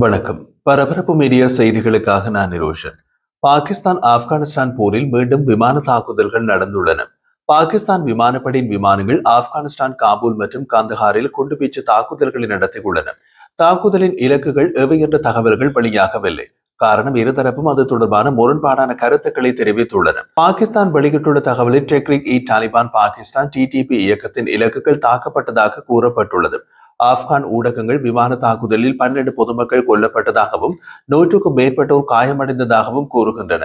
வணக்கம். பரபரப்பு மீடியா செய்திகளுக்காக நான் நிரோஷன். பாகிஸ்தான் ஆப்கானிஸ்தான் போரில் மீண்டும் விமான தாக்குதல்கள் நடந்துள்ளன. பாகிஸ்தான் விமானப்படையின் விமானங்கள் ஆப்கானிஸ்தான் காபூல் மற்றும் காந்தஹாரில் குண்டுவீச்சு தாக்குதல்களை நடத்தியுள்ளன. தாக்குதலின் இலக்குகள் எவை என்ற தகவல்கள் வெளியாகவில்லை. காரணம் இருதரப்பும் அது தொடர்பான முரண்பாடான கருத்துக்களை தெரிவித்துள்ளன. பாகிஸ்தான் வெளியிட்டுள்ள தகவலில் டெக்ரிக் இ தாலிபான் பாகிஸ்தான் டிடிபி இயக்கத்தின் இலக்குகள் தாக்கப்பட்டதாக கூறப்பட்டுள்ளது. ஆப்கான் ஊடகங்கள் விமான தாக்குதலில் பன்னெண்டு பொதுமக்கள் கொல்லப்பட்டதாகவும் நூற்றுக்கும் மேற்பட்டோர் காயமடைந்ததாகவும் கூறுகின்றன.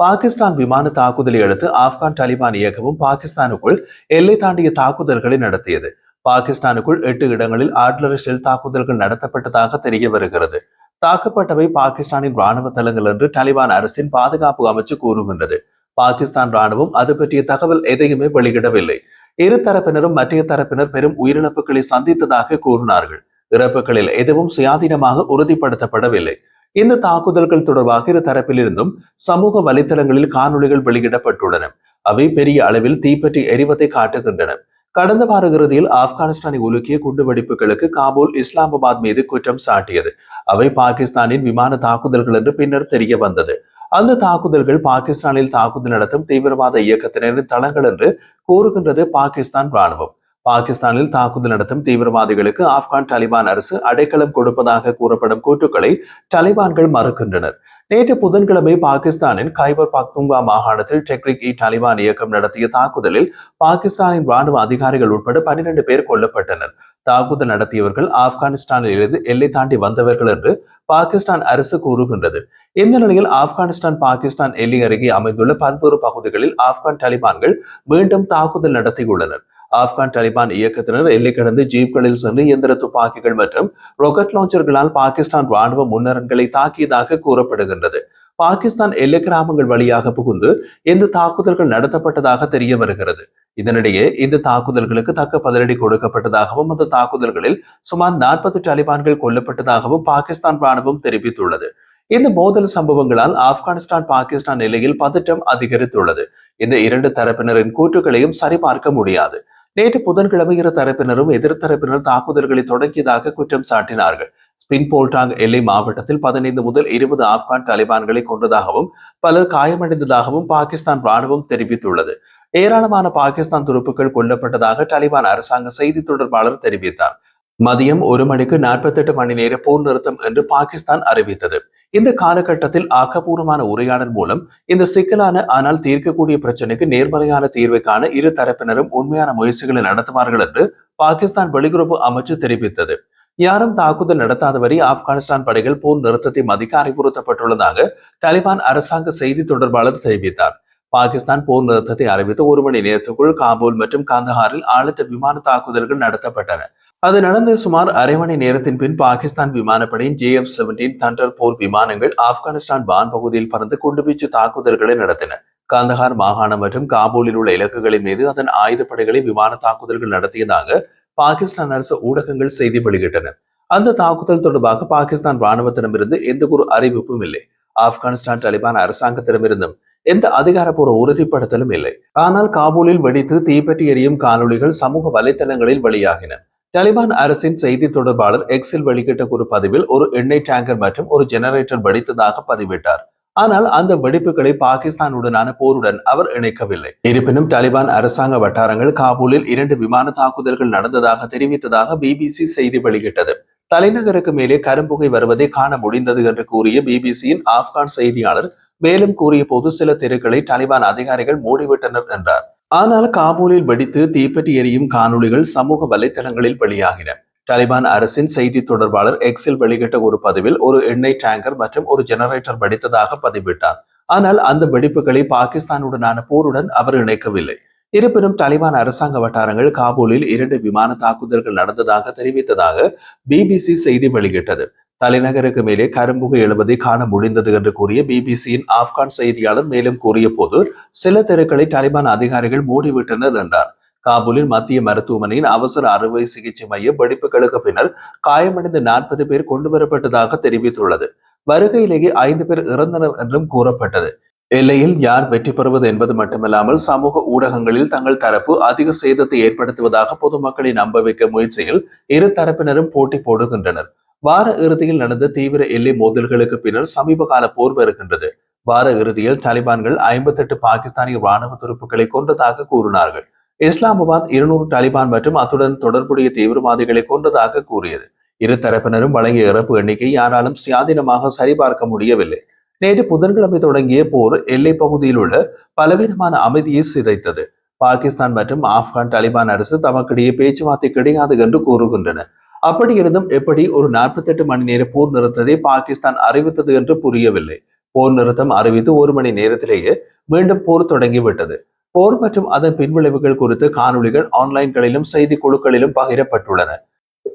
பாகிஸ்தான் விமான தாக்குதலை அடுத்து ஆப்கான் தாலிபான் இயக்கமும் பாகிஸ்தானுக்குள் எல்லை தாண்டிய தாக்குதல்களை நடத்தியது. பாகிஸ்தானுக்குள் எட்டு இடங்களில் ஆட்லர் ஷெல் தாக்குதல்கள் நடத்தப்பட்டதாக தெரிய வருகிறது. தாக்கப்பட்டவை பாகிஸ்தானின் ராணுவ தளங்கள் என்று தாலிபான் அரசின் பாதுகாப்பு அமைச்சு கூறுகின்றது. பாகிஸ்தான் ராணுவம் அது பற்றிய தகவல் எதையுமே வெளியிடவில்லை. இரு தரப்பினரும் மற்றைய தரப்பினர் பெரும் உயிரிழப்புகளை சந்தித்ததாக கூறினார்கள். இறப்புகளில் எதுவும் சுயாதீனமாக உறுதிப்படுத்தப்படவில்லை. இந்த தாக்குதல்கள் தொடர்பாக இரு தரப்பிலிருந்தும் சமூக வலைதளங்களில் காணொளிகள் வெளியிடப்பட்டுள்ளன. அவை பெரிய அளவில் தீப்பற்றி எரிவதை காட்டுகின்றன. கடந்த வார இறுதியில் ஆப்கானிஸ்தானை உலுக்கிய குண்டுவெடிப்புகளுக்கு காபூல் இஸ்லாமாபாத் மீது குற்றம் சாட்டியது. அவை பாகிஸ்தானின் விமான தாக்குதல்கள் என்று பின்னர் தெரிய வந்தது. அந்த தாக்குதல்கள் பாகிஸ்தானில் தாக்குதல் நடத்தும் தீவிரவாத இயக்கத்தினரின் தளங்கள் என்று கூறுகின்றது பாகிஸ்தான் ராணுவம் பாகிஸ்தானில் தாக்குதல் நடத்தும் தீவிரவாதிகளுக்கு ஆப்கான் தாலிபான் அரசு அடைக்கலம் கொடுப்பதாக கூறப்படும் கூற்றுக்களை தலிபான்கள் மறுக்கின்றனர். நேற்று புதன்கிழமை பாகிஸ்தானின் கைபர் பக்துங்கா மாகாணத்தில் டெக்ரிக் இ தாலிபான் இயக்கம் நடத்திய தாக்குதலில் பாகிஸ்தானின் ராணுவ அதிகாரிகள் உட்பட பனிரெண்டு பேர் கொல்லப்பட்டனர். தாக்குதல் நடத்தியவர்கள் ஆப்கானிஸ்தானில் இருந்து எல்லை தாண்டி வந்தவர்கள் என்று பாகிஸ்தான் அரசு கூறுகின்றது. இந்த நிலையில் ஆப்கானிஸ்தான் பாகிஸ்தான் எல்லை அருகே அமைந்துள்ள பல்வேறு பகுதிகளில் ஆப்கான் தாலிபான்கள் மீண்டும் தாக்குதல் நடத்தியுள்ளனர். ஆப்கான் தாலிபான் இயக்கத்தினர் எல்லை கடந்து ஜீப்களில் சென்று இயந்திர துப்பாக்கிகள் மற்றும் ராக்கெட் லாஞ்சர்களால் பாகிஸ்தான் ராணுவ முன்னரன்களை தாக்கியதாக கூறப்படுகின்றது. பாகிஸ்தான் எல்லை கிராமங்கள் வழியாக புகுந்து இந்த தாக்குதல்கள் நடத்தப்பட்டதாக தெரிய வருகிறது. இதனிடையே இந்த தாக்குதல்களுக்கு தக்க பதிலடி கொடுக்கப்பட்டதாகவும் அந்த தாக்குதல்களில் சுமார் நாற்பது தாலிபான்கள் கொல்லப்பட்டதாகவும் பாகிஸ்தான் ராணுவம் தெரிவித்துள்ளது. இந்த மோதல் சம்பவங்களால் ஆப்கானிஸ்தான் பாகிஸ்தான் நிலையில் பதட்டம் அதிகரித்துள்ளது. இந்த இரண்டு தரப்பினரின் கூற்றுகளையும் சரிபார்க்க முடியாது. நேற்று புதன்கிழமை இரு தரப்பினரும் எதிர்த்தரப்பினர் தாக்குதல்களை தொடங்கியதாக குற்றம் சாட்டினார்கள். ஸ்பின் போல்டாங் எல்லை மாவட்டத்தில் பதினைந்து முதல் இருபது ஆப்கான் தாலிபான்களை கொண்டதாகவும் பலர் காயமடைந்ததாகவும் பாகிஸ்தான் ராணுவம் தெரிவித்துள்ளது. ஏராளமான பாகிஸ்தான் துருப்புக்கள் கொல்லப்பட்டதாக தாலிபான் அரசாங்க செய்தி தொடர்பாளர் தெரிவித்தார். மதியம் ஒரு மணிக்கு நாற்பத்தி எட்டு மணி நேர போர் நிறுத்தம் என்று பாகிஸ்தான் அறிவித்தது. இந்த காலகட்டத்தில் ஆக்கப்பூர்வமான உரையாடல் மூலம் இந்த சிக்கலான ஆனால் தீர்க்கக்கூடிய பிரச்சனைக்கு நேர்மறையான தீர்வை காண இரு தரப்பினரும் உண்மையான முயற்சிகளை நடத்துவார்கள் என்று பாகிஸ்தான் வெளியுறவு அமைச்சு தெரிவித்தது. யாரும் தாக்குதல் நடத்தாதவரை ஆப்கானிஸ்தான் படைகள் போர் நிறுத்தத்தை மதிக்க அறிவுறுத்தப்பட்டுள்ளதாக தாலிபான் அரசாங்க செய்தி தொடர்பாளர் தெரிவித்தார். பாகிஸ்தான் போர் நிறுத்தத்தை அறிவித்து ஒரு மணி நேரத்துக்குள் காபூல் மற்றும் காந்தஹாரில் ஆழத்த விமான தாக்குதல்கள் நடத்தப்பட்டன. அது நடந்த சுமார் அரை மணி நேரத்தின் பின் பாகிஸ்தான் விமானப்படையின் ஜே எஃப் செவன்டீன் தண்டர் போர் விமானங்கள் ஆப்கானிஸ்தான் வான் பகுதியில் பறந்து குண்டுவீச்சு தாக்குதல்களை நடத்தின. காந்தஹார் மாகாணம் மற்றும் காபூலில் உள்ள இலக்குகளின் மீது அதன் ஆயுதப்படைகளை விமான தாக்குதல்கள் நடத்தியதாக பாகிஸ்தான் அரசு ஊடகங்கள் செய்தி வெளியிட்டன. அந்த தாக்குதல் தொடர்பாக பாகிஸ்தான் ராணுவத்திடமிருந்து எந்த ஒரு அறிவிப்பும் இல்லை. ஆப்கானிஸ்தான் தாலிபான் அரசாங்கத்திடமிருந்தும் எந்த அதிகாரப்பூர்வ உறுதிப்படுத்தலும் இல்லை. ஆனால் காபூலில் வெடித்து தீப்பற்றி எரியும் காணொலிகள் சமூக வலைதளங்களில் வெளியாகின. தலிபான் அரசின் செய்தி தொடர்பாளர் எக்ஸில் வெளியிட்ட ஒரு பதிவில் ஒரு எண்ணெய் டேங்கர் மற்றும் ஒரு ஜெனரேட்டர் வெடித்ததாக பதிவிட்டார். ஆனால் அந்த வெடிப்புகளை பாகிஸ்தானுடனான போருடன் அவர் இணைக்கவில்லை. இருப்பினும் தாலிபான் அரசாங்க வட்டாரங்கள் காபூலில் இரண்டு விமான தாக்குதல்கள் நடந்ததாக தெரிவித்ததாக பிபிசி செய்தி வெளியிட்டது. தலைநகருக்கு மேலே கரும்புகை வருவதை காண முடிந்தது என்று கூறிய பிபிசியின் ஆப்கான் செய்தியாளர் மேலும் கூறிய போது சில தெருக்களை தாலிபான் அதிகாரிகள் மூடிவிட்டனர் என்றார். ஆனால் காபூலில் வெடித்து தீப்பற்றி எரியும் காணொளிகள் சமூக வலைதளங்களில் வெளியாகின. தாலிபான் அரசின் செய்தி தொடர்பாளர் எக்ஸில் வெளியிட்ட ஒரு பதிவில் ஒரு எண்ணெய் டேங்கர் மற்றும் ஒரு ஜெனரேட்டர் வெடித்ததாக பதிவிட்டார். ஆனால் அந்த வெடிப்புகளை பாகிஸ்தானுடனான போருடன் அவர் இணைக்கவில்லை. இருப்பினும் தாலிபான் அரசாங்க வட்டாரங்கள் காபூலில் இரண்டு விமான தாக்குதல்கள் நடந்ததாக தெரிவித்ததாக பிபிசி செய்தி வெளியிட்டது. தலைநகருக்கு மேலே கரும்புகை எழுவதை காண முடிந்தது என்று கூறிய பிபிசியின் ஆப்கான் செய்தியாளர் மேலும் கூறிய போது சில தெருக்களை தாலிபான் அதிகாரிகள் மூடிவிட்டனர் என்றார். காபூலில் மத்திய மருத்துவமனையின் அவசர அறுவை சிகிச்சை மையம் வெடிப்புகளுக்கு பின்னர் காயமடைந்த நாற்பது பேர் கொண்டு வரப்பட்டதாக தெரிவித்துள்ளது. வருகையிலேயே ஐந்து பேர் இறந்தனர் என்றும் கூறப்பட்டது. எல்லையில் யார் வெற்றி பெறுவது என்பது மட்டுமல்லாமல் சமூக ஊடகங்களில் தங்கள் தரப்பு அதிக சேதத்தை ஏற்படுத்துவதாக பொதுமக்களை நம்ப வைக்க முயற்சியில் இரு தரப்பினரும் போட்டி போடுகின்றனர். வார இறுதியில் நடந்த தீவிர எல்லை மோதல்களுக்கு பின்னர் சமீப கால போர் வருகின்றது. வார இறுதியில் தாலிபான்கள் ஐம்பத்தெட்டு பாகிஸ்தானிய ராணுவ துருப்புகளை கொன்றதாக கூறினார்கள். இஸ்லாமாபாத் இருநூறு தாலிபான் மற்றும் அத்துடன் தொடர்புடைய தீவிரவாதிகளை கொன்றதாக கூறியது. இரு தரப்பினரும் வழங்கிய இறப்பு எண்ணிக்கை யாராலும் சுயாதீனமாக சரிபார்க்க முடியவில்லை. நேற்று புதன்கிழமை தொடங்கிய போர் எல்லை பகுதியில் உள்ள பலவீனமான அமைதியை சிதைத்தது. பாகிஸ்தான் மற்றும் ஆப்கான் தாலிபான் அரசு தமக்கிடையே பேச்சுவார்த்தை கிடையாது என்று கூறுகின்றன. அப்படி இருந்தும் எப்படி ஒரு நாற்பத்தி எட்டு மணி நேர போர் நிறுத்தத்தை பாகிஸ்தான் அறிவித்தது என்று புரியவில்லை. போர் நிறுத்தம் அறிவித்து ஒரு மணி நேரத்திலேயே மீண்டும் போர் தொடங்கிவிட்டது. போர் மற்றும் அதன் பின்விளைவுகள் குறித்து காணொலிகள் ஆன்லைன்களிலும் செய்தி குழுக்களிலும் பகிரப்பட்டுள்ளன.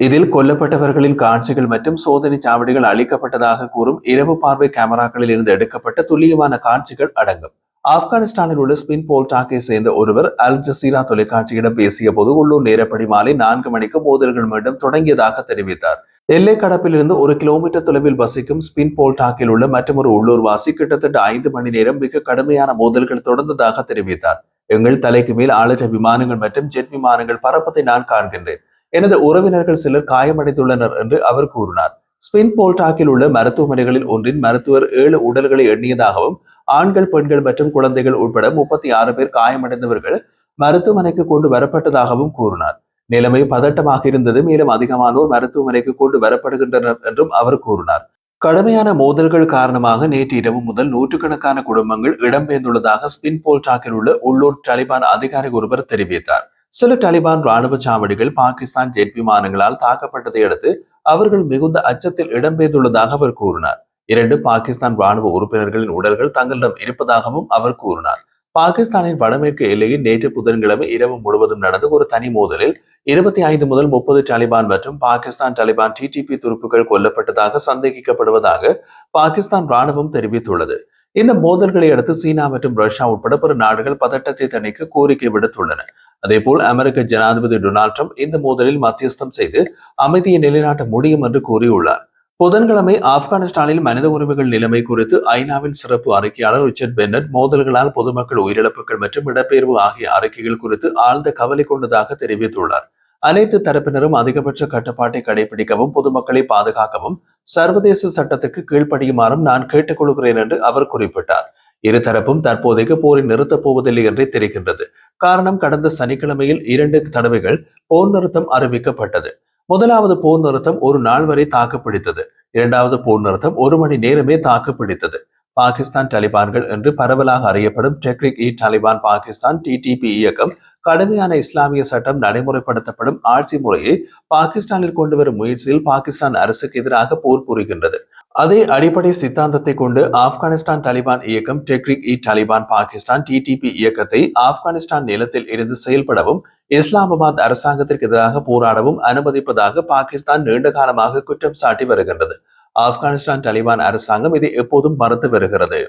இதில் கொல்லப்பட்டவர்களின் காட்சிகள் மற்றும் சோதனை சாவடிகள் அளிக்கப்பட்டதாக கூறும் இரவு பார்வை கேமராக்களில் இருந்து எடுக்கப்பட்ட துல்லியமான காட்சிகள் அடங்கும். ஆப்கானிஸ்தானில் உள்ள ஸ்பின் போல்டாக்கை சேர்ந்த ஒருவர் அல் ஜசீரா தொலைக்காட்சியிடம் பேசிய போது உள்ளூர் நேரப்படி மாலை நான்கு மணிக்கு மோதல்கள் மீண்டும் தொடங்கியதாக தெரிவித்தார். எல்லை கடப்பிலிருந்து ஒரு கிலோமீட்டர் தொலைவில் வசிக்கும் ஸ்பின் போல்டாக்கில் உள்ள மற்றொரு உள்ளூர்வாசி கிட்டத்தட்ட ஐந்து மணி நேரம் மிக கடுமையான மோதல்கள் தொடர்ந்ததாக தெரிவித்தார். எங்கள் தலைக்கு மேல் ஆளற்ற விமானங்கள் மற்றும் ஜெட் விமானங்கள் பறப்பதை நான் காண்கின்றேன். எனது உறவினர்கள் சிலர் காயமடைந்துள்ளனர் என்று அவர் கூறினார். ஸ்பின் போல்டாக்கில் உள்ள மருத்துவமனைகளில் ஒன்றின் மருத்துவர் ஏழு உடல்களை எண்ணியதாகவும் ஆண்கள் பெண்கள் மற்றும் குழந்தைகள் உட்பட முப்பத்தி ஆறு பேர் காயமடைந்தவர்கள் மருத்துவமனைக்கு கொண்டு வரப்பட்டதாகவும் கூறினார். நிலைமை பதட்டமாக இருந்தது. மேலும் அதிகமானோர் மருத்துவமனைக்கு கொண்டு வரப்படுகின்றனர் என்றும் அவர் கூறினார். கடுமையான மோதல்கள் காரணமாக நேற்று இரவு முதல் நூற்றுக்கணக்கான குடும்பங்கள் இடம்பெயர்ந்துள்ளதாக ஸ்பின் போல்டாக்கில் உள்ள உள்ளூர் டலிபான் அதிகாரி ஒருவர் தெரிவித்தார். சில டலிபான் ராணுவ சாவடிகள் பாகிஸ்தான் ஜெட் விமானங்களால் தாக்கப்பட்டதை அடுத்து அவர்கள் மிகுந்த அச்சத்தில் இடம்பெயர்ந்துள்ளதாக அவர் கூறினார். இரண்டு பாகிஸ்தான் ராணுவ உறுப்பினர்களின் உடல்கள் தங்களிடம் இருப்பதாகவும் அவர் கூறினார். பாகிஸ்தானின் வடமேற்கு எல்லையில் நேற்று புதன்கிழமை இரவு முழுவதும் நடந்த ஒரு தனி மோதலில் இருபத்தி ஐந்து முதல் முப்பது தாலிபான் மற்றும் பாகிஸ்தான் தாலிபான் டிடிபி துருப்புகள் கொல்லப்பட்டதாக சந்தேகிக்கப்படுவதாக பாகிஸ்தான் ராணுவம் தெரிவித்துள்ளது. இந்த மோதல்களை அடுத்து சீனா மற்றும் ரஷ்யா உட்பட பிற நாடுகள் பதட்டத்தை தணிக்க கோரிக்கை விடுத்துள்ளன. அதேபோல் அமெரிக்க ஜனாதிபதி டொனால்ட் ட்ரம்ப் இந்த மோதலில் மத்தியஸ்தம் செய்து அமைதியை நிலைநாட்ட முடியும் என்று கூறியுள்ளார். புதன்கிழமை ஆப்கானிஸ்தானில் மனித உரிமைகள் நிலைமை குறித்து ஐநாவின் சிறப்பு அறிக்கையாளர் ரிச்சர்ட் பென்னட் மோதல்களால் பொதுமக்கள் உயிரிழப்புகள் மற்றும் இடப்பெயர்வு ஆகிய அறிக்கைகள் குறித்து ஆழ்ந்த கவலை கொண்டதாக தெரிவித்துள்ளார். அனைத்து தரப்பினரும் அதிகபட்ச கட்டுப்பாட்டை கடைபிடிக்கவும் பொதுமக்களை பாதுகாக்கவும் சர்வதேச சட்டத்துக்கு கீழ்ப்படியுமாறும் நான் கேட்டுக்கொள்கிறேன் என்று அவர் குறிப்பிட்டார். இருதரப்பும் தற்போதைக்கு போரை நிறுத்தப் போவதில்லை என்றே தெரிகின்றது. காரணம் கடந்த சனிக்கிழமையில் இரண்டு தடவைகள் போர் நிறுத்தம் அறிவிக்கப்பட்டது. முதலாவது போர் நிறுத்தம் ஒரு நாள் வரை தாக்குப்பிடித்தது. இரண்டாவது போர் நிறுத்தம் ஒரு மணி நேரமே தாக்குப்பிடித்தது. பாகிஸ்தான் டலிபான்கள் என்று பரவலாக அறியப்படும் டெக்ரிக் இ தாலிபான் பாகிஸ்தான் டிடிபி இயக்கம் கடுமையான இஸ்லாமிய சட்டம் நடைமுறைப்படுத்தப்படும் ஆட்சி முறையை பாகிஸ்தானில் கொண்டு வரும் முயற்சியில் பாகிஸ்தான் அரசுக்கு எதிராக போர் புரிகின்றது. அதே அடிப்படை சித்தாந்தத்தை கொண்டு ஆப்கானிஸ்தான் தாலிபான் இயக்கம் டெக்ரிக் இ தாலிபான் பாகிஸ்தான் டிடிபி இயக்கத்தை ஆப்கானிஸ்தான் நிலத்தில் இருந்து செயல்படவும் இஸ்லாமாபாத் அரசாங்கத்திற்கு எதிராக போராடவும் அனுமதிப்பதாக பாகிஸ்தான் நீண்ட காலமாக குற்றம் சாட்டி வருகின்றது. ஆப்கானிஸ்தான் தலிபான் அரசாங்கம் இதை எப்போதும் மறுத்து வருகிறது.